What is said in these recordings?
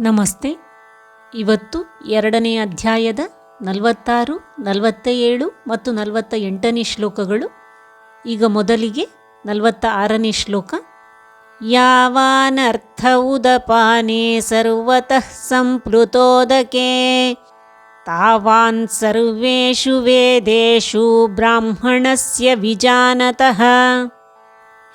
ನಮಸ್ತೆ. ಇವತ್ತು ಎರಡನೇ ಅಧ್ಯಾಯದ ನಲವತ್ತಾರು ನಲವತ್ತ ಏಳು ಮತ್ತು ನಲವತ್ತ ಎಂಟನೇ ಶ್ಲೋಕಗಳು. ಈಗ ಮೊದಲಿಗೆ ನಲವತ್ತ ಆರನೇ ಶ್ಲೋಕ. ಯಾವಾನರ್ಥ ಉದಪಾನೆ ಸರ್ವತಃ ಸಂಪ್ಲುತೋದಕೆ. ತಾವಾನ್ ಸರ್ವೇಷು ವೇದೇಶು ಬ್ರಾಹ್ಮಣಸ್ಯ ವಿಜಾನತಃ.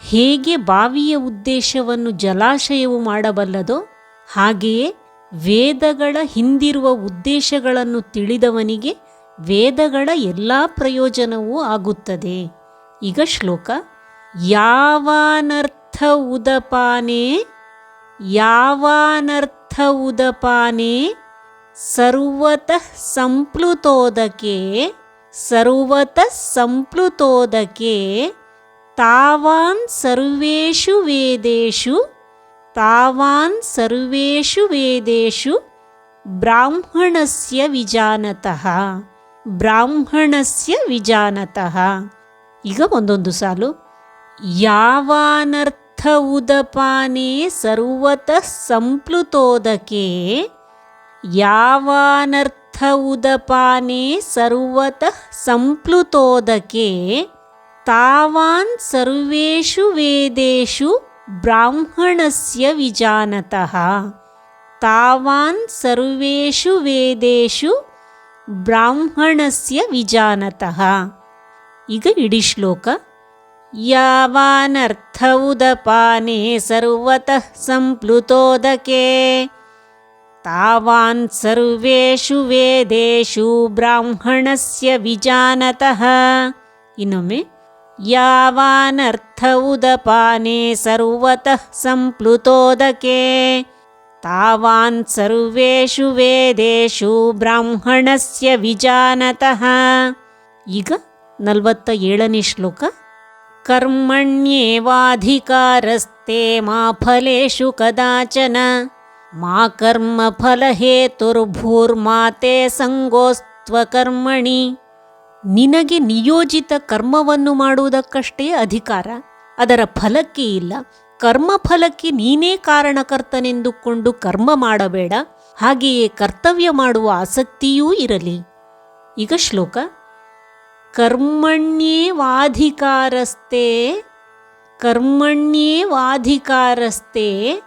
ಹೇಗೆ ಬಾವಿಯ ಉದ್ದೇಶವನ್ನು ಜಲಾಶಯವು ಮಾಡಬಲ್ಲದೋ ಹಾಗೆಯೇ ವೇದಗಳ ಹಿಂದಿರುವ ಉದ್ದೇಶಗಳನ್ನು ತಿಳಿದವನಿಗೆ ವೇದಗಳ ಎಲ್ಲ ಪ್ರಯೋಜನವೂ ಆಗುತ್ತದೆ. ಈಗ ಶ್ಲೋಕ, ಯಾವಾನರ್ಥ ಉದಪಾನೆ ಯಾವಾನರ್ಥ ಉದಪಾನೆ, ಸರ್ವತಃ ಸಂಪ್ಲುತೋದಕೆ ಸರ್ವತಃ ಸಂಪ್ಲುತೋದಕೆ ತಾವಾನ್ ಸರ್ವೇಷು ವೇದೇಷು ತಾವಾನ್ ಸರ್ವೇಷು ವೇದೇಶು ಬ್ರಾಹ್ಮಣಸ್ಯ ವಿಜಾನತಃ ಬ್ರಾಹ್ಮಣಸ್ಯ ವಿಜಾನತಃ. ಈಗ ಒಂದೊಂದು ಸಾಲು. ಯಾವಾನರ್ಥ ಉದಪಾನೆ ಸರ್ವತಃ ಸಂಪ್ಲುತೋದಕೆ ಯಾವಾನರ್ಥ ಉದಪಾನೆ ಸರ್ವತಃ ಸಂಪ್ಲುತೋದಕೆ, ತಾವಾನ್ ಸರ್ವೇಷು ವೇದೇಷು ಬ್ರಾಹ್ಮಣಸ್ಯ ವಿಜಾನತಃ. ತಾವಾನ್ ಸರ್ವೇಷು ವೇದೇಶು ಬ್ರಾಹ್ಮಣಸ್ಯ ವಿಜಾನತಃ. ಈಗ ಇಡೀ ಶ್ಲೋಕ. ಯಾವಾನರ್ಥ ಉದಪಾನೆ ಸರ್ವತಃ ಸಂಪ್ಲುತೋದಕೆ. ತಾವಾನ್ ಸರ್ವೇಷು ವೇದೇಶು ಬ್ರಾಹ್ಮಣಸ್ಯ ವಿಜಾನತಃ. ಇನ್ನೊಮ್ಮೆ ಯಾವಾನರ್ಥ ಉದಪಾನೆ ಸರ್ವತಃ ಸಂಪ್ಲುತೋದಕೆ. ತಾವಾನ್ ಸರ್ವೇಷು ವೇದೇಶು ಬ್ರಾಹ್ಮಣಸ್ಯ ವಿಜಾನತಃ. ಈಗ ನಲವತ್ತ ಏಳನೇ ಶ್ಲೋಕ. ಕರ್ಮಣ್ಯೇವಾಧಿಕಾರಸ್ತೆ ಮಾ ಫಲೇಷು ಕದಾಚನ. ಮಾ ಕರ್ಮ ಫಲಹೇತುರ್ಭೂರ್ಮಾತೆ ಸಂಗೋಸ್ತ್ವಕರ್ಮಣಿ ನಿನಗೆ ನಿಯೋಜಿತ ಕರ್ಮವನ್ನು ಮಾಡುವುದಕ್ಕಷ್ಟೇ ಅಧಿಕಾರ, ಅದರ ಫಲಕ್ಕೆ ಇಲ್ಲ. ಕರ್ಮ ಫಲಕ್ಕೆ ನೀನೇ ಕಾರಣಕರ್ತನೆಂದುಕೊಂಡು ಕರ್ಮ ಮಾಡಬೇಡ, ಹಾಗೆಯೇ ಕರ್ತವ್ಯ ಮಾಡುವ ಆಸಕ್ತಿಯೂ ಇರಲಿ. ಈಗ ಶ್ಲೋಕ. ಕರ್ಮಣ್ಯೇವಾಧಿಕಾರಸ್ತೆ ಕರ್ಮಣ್ಯೇವಾಧಿಕಾರಸ್ತೆ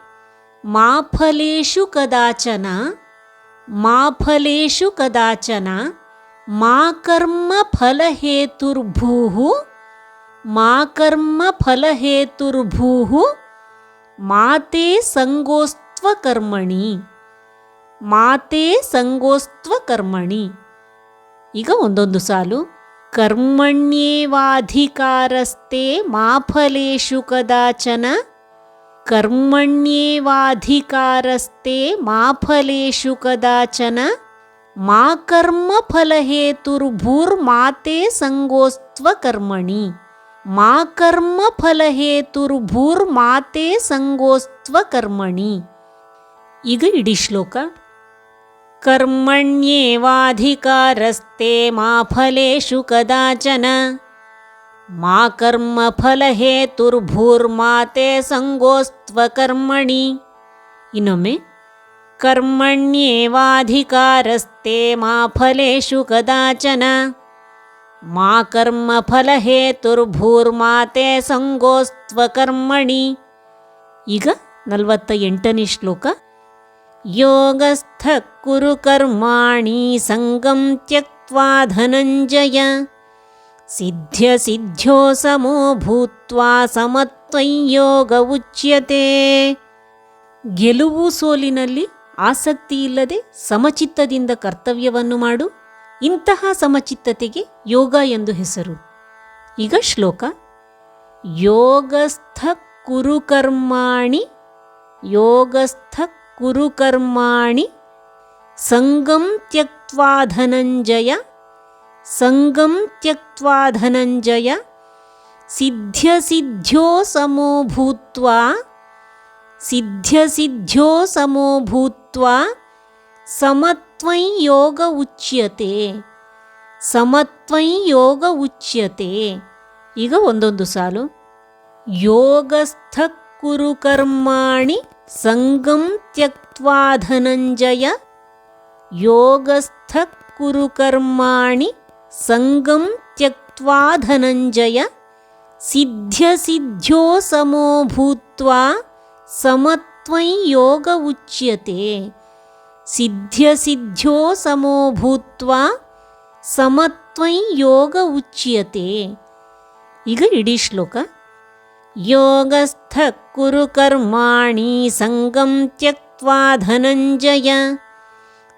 ಮಾ ಫಲೇಷು ಕದಾಚನ, ಮಾ ಫಲೇಷು ಕದಾಚನ ಮಾ ಕರ್ಮ ಫಲಹೇತುರ್ಭೂ ಮಾ ಕರ್ಮ ಫಲಹೇತುರ್ಭೂ ಮಾತೆ ಸಂಗೋಸ್ತ್ವ ಕರ್ಮಣಿ, ಮಾತೆ ಸಂಗೋಸ್ತ್ವ ಕರ್ಮಣಿ. ಈಗ ಒಂದೊಂದು ಸಾಲು. ಕರ್ಮಣ್ಯೇವಾಧಿಕಾರಸ್ತೆ ಮಾ ಫಲೇಷು ಕದಾಚನ ಕರ್ಮಣ್ಯೇವಾಧಿಕಾರಸ್ತೆ ಮಾ ಫಲೇಷು ಕದಾಚನ ಮಾ ಕರ್ಮ ಫಲಹೇತುರ್ಭೂರ್ಮಾತೆ ಸಂಗೋಸ್ತ್ವ ಕರ್ಮಣಿ. ಮಾ ಕರ್ಮ ಫಲಹೇತುರ್ಭೂರ್ಮಾತೆ ಸಂಗೋಸ್ತ್ವ ಕರ್ಮಣಿ. ಈಗ ಇಡೀ ಶ್ಲೋಕ. ಕರ್ಮಣ್ಯೇವಾಧಿಕಾರಸ್ತೆ ಮಾ ಫಲೇಶು ಕದಾಚನ. ಮಾ ಕರ್ಮ ಫಲಹೇತುರ್ಭೂರ್ಮಾತೆ ಸಂಗೋಸ್ತ್ವ ಕರ್ಮಣಿ. ಇನ್ನೊಮ್ಮೆ ಕರ್ಮಣ್ಯೇವಾಧಿಕಾರಸ್ತೆ ಮಾ ಫಲೇಷು ಕದಾಚನ ಮಾ ಕರ್ಮ ತೇ ಸಂಗೋಸ್ತ್ವ ಕರ್ಮಣಿ ಈಗ ನಲವತ್ತ ಎಂಟನೇ ಶ್ಲೋಕ। ಯೋಗಸ್ಥ ಕುರು ಕರ್ಮಾಣಿ ಸಂಗಂ ತ್ಯಕ್ವಾ ಧನಂಜಯ। ಸಿದ್ಧ್ಯ ಸಿದ್ಧ್ಯೋ ಸಮೋ ಭೂತ್ವಾ ಸಮತ್ವಯೋಗ ಉಚ್ಯತೆ। ಗೆಲುವು ಸೋಲಿನಲ್ಲಿ ಆಸಕ್ತಿ ಇಲ್ಲದೆ ಸಮಚಿತ್ತದಿಂದ ಕರ್ತವ್ಯವನ್ನು ಮಾಡು. ಇಂತಹ ಸಮಚಿತ್ತತೆಗೆ ಯೋಗ ಎಂದು ಹೆಸರು. ಈಗ ಶ್ಲೋಕ. ಯೋಗಸ್ಥ ಕುರುಕರ್ಮಾಣಿ ಯೋಗಸ್ಥ ಕುರುಕರ್ಮಾಣಿ, ಸಂಗಂ ತ್ಯಕ್ವಾ ಧನಂಜಯ ಸಂಗಂ ತ್ಯಕ್ವಾ ಧನಂಜಯ ಸಿದ್ಧ್ಯ ಸಮೋ ಭೂತ್ವಾ ಸಿದ್ಧ್ಯ ಸಿದ್ಧ್ಯೋ ಸಮೋ ಭೂತ್ವಾ ಸಮತ್ವೈ ಯೋಗ ಉಚ್ಯತೆ ಸಮತ್ವೈ ಯೋಗ ಉಚ್ಯತೆ ಈಗ ಒಂದೊಂದು ಸಾಲು ಯೋಗಸ್ಥ ಕುರು ಕರ್ಮಾಣಿ ಸಂಗಂ ತ್ಯಕ್ತ ತ್ಯಕ್ವಾ ಧನಂಜಯ ಯೋಗಸ್ಥ ಕುರು ಕರ್ಮಾಣಿ ಸಂಗಂ ತ್ಯಕ್ವಾ ಧನಂಜಯ ಸಿದ್ಧ್ಯ ಸಿದ್ಧ್ಯೋ ಸಮೋ ಭೂತ್ವಾ ಸಮತ್ವೈ ಯೋಗ ಉಚ್ಯತೆ. ಸಿದ್ಧ್ಯಸಿದ್ಧ್ಯೋ ಸಮೋ ಭೂತ್ವ ಸಮತ್ವೈ ಯೋಗ ಉಚ್ಯತೆ. ಈಗ ಇಡೀ ಶ್ಲೋಕ. ಯೋಗಸ್ಥ ಕುರು ಕರ್ಮಾಣಿ ಸಂಗಂ ತ್ಯಕ್ವಾ ಧನಂಜಯ.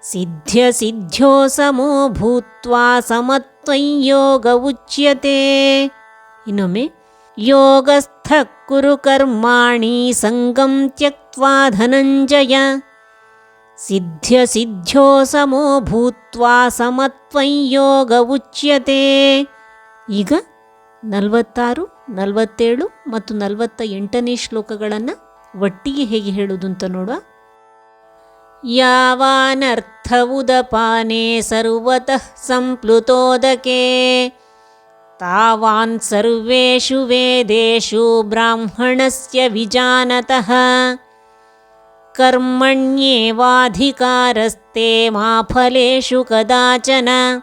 ಸಿದ್ಧ್ಯಸಿದ್ಧ್ಯೋ ಸಮೋ ಭೂತ್ವಾ ಸಮತ್ವೈ ಯೋಗ ಉಚ್ಯತೆ. ಇನ್ನೊಮ್ಮೆ, ಯೋಗಸ್ಥ ಕುರು ಕರ್ಮಾಣಿ ಸಂಗಂ ತ್ಯಕ್ವಾ ಧನಂಜಯ ಸಿದ್ಧ್ಯ ಸಿದ್ಧ್ಯೋ ಸಮೋ ಭೂತ್ವಾ ಸಮತ್ವಂ ಯೋಗ ಉಚ್ಯತೆ ಈಗ ನಲವತ್ತಾರು, ನಲವತ್ತೇಳು ಮತ್ತು ನಲವತ್ತ ಎಂಟನೇ ಶ್ಲೋಕಗಳನ್ನು ಒಟ್ಟಿಗೆ ಹೇಗೆ ಹೇಳುವುದು ಅಂತ ನೋಡುವ? ಯಾವಾನರ್ಥ ಉದಪಾನೆ ಸರ್ವತಃ ಸಂಪ್ಲುತೋದಕೆ तावान् सर्वेषु वेदेषु ब्राह्मणस्य विजानतः। कर्मण्येवाधिकारस्ते मा फलेषु कदाचन।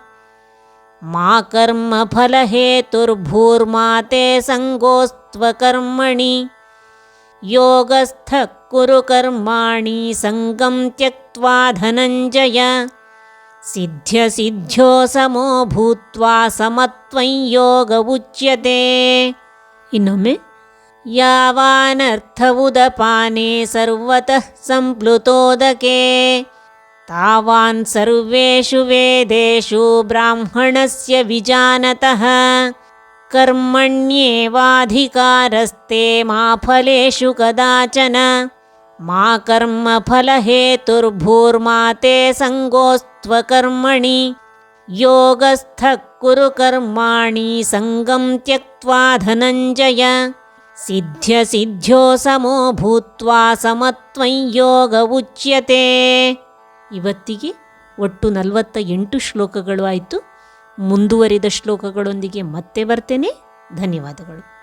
मा कर्मफलहेतुर्भूर्मा ते सङ्गोस्त्वकर्मणि। योगस्थः कुरु कर्माणि सङ्गं त्यक्त्वा धनञ्जय। सिद्ध्यसिद्ध्यो समो भूत्वा समत्वं योग उच्यते। मे यावानर्थ उदपाने सर्वतः सम्प्लुतोदके तावान् सर्वेषु वेदेषु ब्राह्मणस्य विजानतः। कर्मण्येवाधिकारस्ते मा फलेषु कदाचन। ಮಾ ಕರ್ಮ ಫಲಹೇತುರ್ಭೂರ್ಮಾ ತೇ ಸಂಗೋಸ್ತ್ವಕರ್ಮಣಿ ಯೋಗಸ್ಥ ಕುರು ಕರ್ಮಾಣಿ ಸಂಗಂ ತ್ಯಕ್ವಾ ಧನಂಜಯ. ಸಿದ್ಧ್ಯ ಸಿದ್ಧೋ ಸಮೋ ಭೂತ್ವಾ ಸಮತ್ವಂ ಯೋಗ ಉಚ್ಯತೆ. ಇವತ್ತಿಗೆ ಒಟ್ಟು ನಲವತ್ತ ಎಂಟು ಶ್ಲೋಕಗಳು ಆಯಿತು. ಮುಂದುವರಿದ ಶ್ಲೋಕಗಳೊಂದಿಗೆ ಮತ್ತೆ ಬರ್ತೇನೆ. ಧನ್ಯವಾದಗಳು.